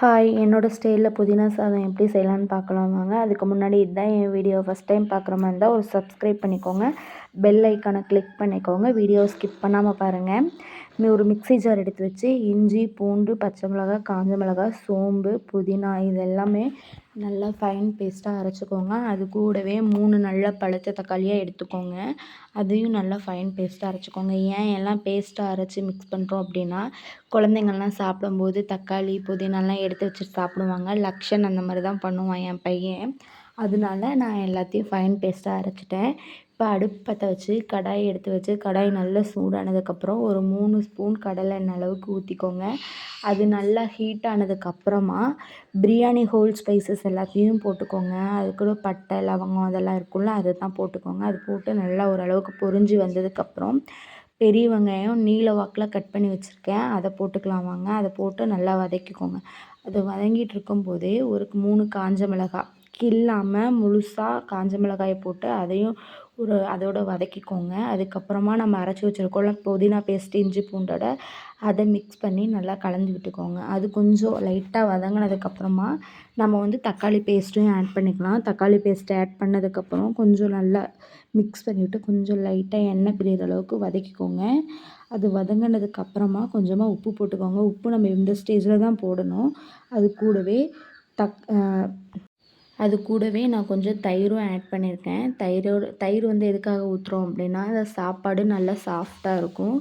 Hi என்னோடய ஸ்டைலில் புதினா சாதம் எப்படி செய்யலான்னு பார்க்கலாம் வாங்க. அதுக்கு முன்னாடி இதுதான் என் வீடியோ ஃபஸ்ட் டைம் பார்க்குற மாதிரி இருந்தால் ஒரு சப்ஸ்கிரைப் பண்ணிக்கோங்க. பெல் ஐக்கானை கிளிக் பண்ணிக்கோங்க. வீடியோ ஸ்கிப் பண்ணாமல் பாருங்கள் ஒரு மிக்ஸி ஜார் எடுத்து வச்சு இஞ்சி பூண்டு பச்சை மிளகாய் காஞ்ச மிளகாய் சோம்பு புதினா இது எல்லாமே நல்லா ஃபைன் பேஸ்ட்டாக அரைச்சிக்கோங்க. அது கூடவே மூணு நல்லா பழுத்த தக்காளியாக எடுத்துக்கோங்க. அதையும் நல்லா ஃபைன் பேஸ்ட்டாக அரைச்சிக்கோங்க. ஏன் எல்லாம் பேஸ்ட்டாக அரைச்சி மிக்ஸ் பண்ணுறோம் அப்படின்னா குழந்தைங்கள்லாம் சாப்பிடும்போது தக்காளி புதினாலாம் எடுத்து வச்சுட்டு சாப்பிடுவாங்க. லக்ஷன் அந்த மாதிரி தான் பண்ணுவான் என் பையன். அதனால நான் எல்லாத்தையும் ஃபைன் பேஸ்ட்டாக அரைச்சிட்டேன். இப்போ அடுப்பு பற்ற வச்சு கடாயை எடுத்து வச்சு கடாய் நல்லா சூடானதுக்கப்புறம் ஒரு மூணு ஸ்பூன் கடலை எண்ணெய் அளவுக்கு ஊற்றிக்கோங்க அது நல்லா ஹீட் ஆனதுக்கப்புறமா பிரியாணி ஹோல் ஸ்பைசஸ் எல்லாத்தையும் போட்டுக்கோங்க. அது கூட பட்டை லவங்கம் அதெல்லாம் இருக்கும்ல அதை தான் போட்டுக்கோங்க. அது போட்டு நல்லா ஓரளவுக்கு பொரிஞ்சு வந்ததுக்கப்புறம் பெரிய வெங்காயம் நீல வாக்கில் கட் பண்ணி வச்சுருக்கேன். அதை போட்டுக்கலாம் வாங்க. அதை போட்டு நல்லா வதக்கிக்கோங்க. அது வதங்கிட்டு இருக்கும்போதே ஒரு மூணு காஞ்ச மிளகாய் கிள்ளாமல் முழுசாக காஞ்ச மிளகாயை போட்டு அதையும் ஒரு அதோட வதக்கிக்கோங்க. அதுக்கப்புறமா நம்ம அரைச்சி வச்சுருக்கோம்ல புதினா பேஸ்ட்டு இஞ்சி பூண்டோட அதை மிக்ஸ் பண்ணி நல்லா கலந்து விட்டுக்கோங்க. அது கொஞ்சம் லைட்டாக வதங்கினதுக்கப்புறமா நம்ம வந்து தக்காளி பேஸ்ட்டையும் ஆட் பண்ணிக்கலாம். தக்காளி பேஸ்ட்டை ஆட் பண்ணதுக்கப்புறம் கொஞ்சம் நல்லா மிக்ஸ் பண்ணிவிட்டு கொஞ்சம் லைட்டாக எண்ணெய் பிரியிற அளவுக்கு வதக்கிக்கோங்க. அது வதங்கினதுக்கப்புறமா கொஞ்சமாக உப்பு போட்டுக்கோங்க. உப்பு நம்ம இந்த ஸ்டேஜில் தான் போடணும். அது கூடவே தக் அது கூடவே நான் கொஞ்சம் தயிரும் ஆட் பண்ணியிருக்கேன். தயிரோட தயிர் வந்து எதுக்காக ஊற்றுறோம் அப்படின்னா அந்த சாப்பாடு நல்லா சாஃப்டாக இருக்கும்.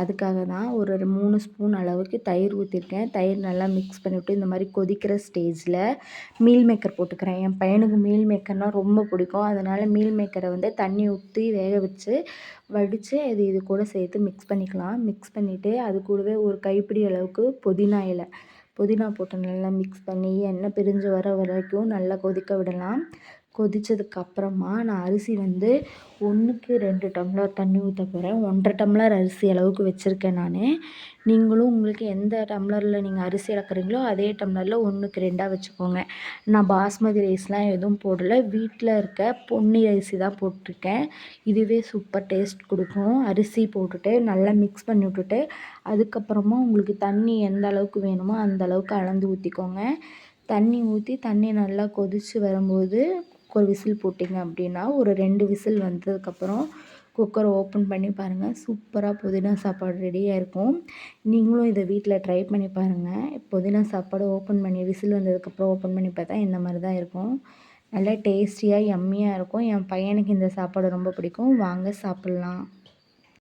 அதுக்காக தான் ஒரு மூணு ஸ்பூன் அளவுக்கு தயிர் ஊற்றிருக்கேன் தயிர் நல்லா மிக்ஸ் பண்ணிவிட்டு இந்த மாதிரி கொதிக்கிற ஸ்டேஜில் மீல் மேக்கர் போட்டுக்கிறேன். என் பையனுக்கு மீல் மேக்கர்னால் ரொம்ப பிடிக்கும். அதனால் மீல் மேக்கரை வந்து தண்ணி ஊற்றி வேக வச்சு வடித்து அது இது கூட சேர்த்து மிக்ஸ் பண்ணிக்கலாம். மிக்ஸ் பண்ணிவிட்டு அது கூடவே ஒரு கைப்பிடி அளவுக்கு புதினா இலை. புதினா போட்டு நல்லா மிக்ஸ் பண்ணி எண்ணெய் பிரிஞ்சு வர வரைக்கும் நல்லா கொதிக்க விடலாம். கொதித்ததுக்கப்புறமா நான் அரிசி வந்து ஒன்றுக்கு ரெண்டு டம்ளர் தண்ணி ஊற்ற போகிறேன் ஒன்றரை டம்ளர் அரிசி அளவுக்கு வச்சுருக்கேன் நான். நீங்களும் உங்களுக்கு எந்த டம்ளரில் நீங்கள் அரிசி இழக்கிறீங்களோ அதே டம்ளரில் ஒன்றுக்கு ரெண்டாக வச்சுக்கோங்க. நான் பாஸ்மதி ரைஸ்லாம் எதுவும் போடலை. வீட்டில் இருக்க பொன்னி அரிசி தான் போட்டிருக்கேன். இதுவே சூப்பர் டேஸ்ட் கொடுக்கும். அரிசி போட்டுட்டு நல்லா மிக்ஸ் பண்ணி விட்டுட்டு அதுக்கப்புறமா உங்களுக்கு தண்ணி எந்த அளவுக்கு வேணுமோ அந்த அளவுக்கு அளந்து ஊற்றிக்கோங்க தண்ணி ஊற்றி தண்ணி நல்லா கொதித்து வரும்போது ஒரு விசில் போட்டிங்க அப்படின்னா ஒரு ரெண்டு விசில் வந்ததுக்கப்புறம் குக்கரை ஓப்பன் பண்ணி பாருங்கள் சூப்பராக புதினா சாப்பாடு ரெடியாக இருக்கும். நீங்களும் இதை வீட்டில் ட்ரை பண்ணி பாருங்கள் புதினா சாப்பாடு ஓப்பன் பண்ணி விசில் வந்ததுக்கப்புறம் ஓப்பன் பண்ணி பார்த்தா இந்த மாதிரி தான் இருக்கும். நல்லா டேஸ்டியாக எம்மியாக இருக்கும். என் பையனுக்கு இந்த சாப்பாடு ரொம்ப பிடிக்கும். வாங்க சாப்பிட்லாம்.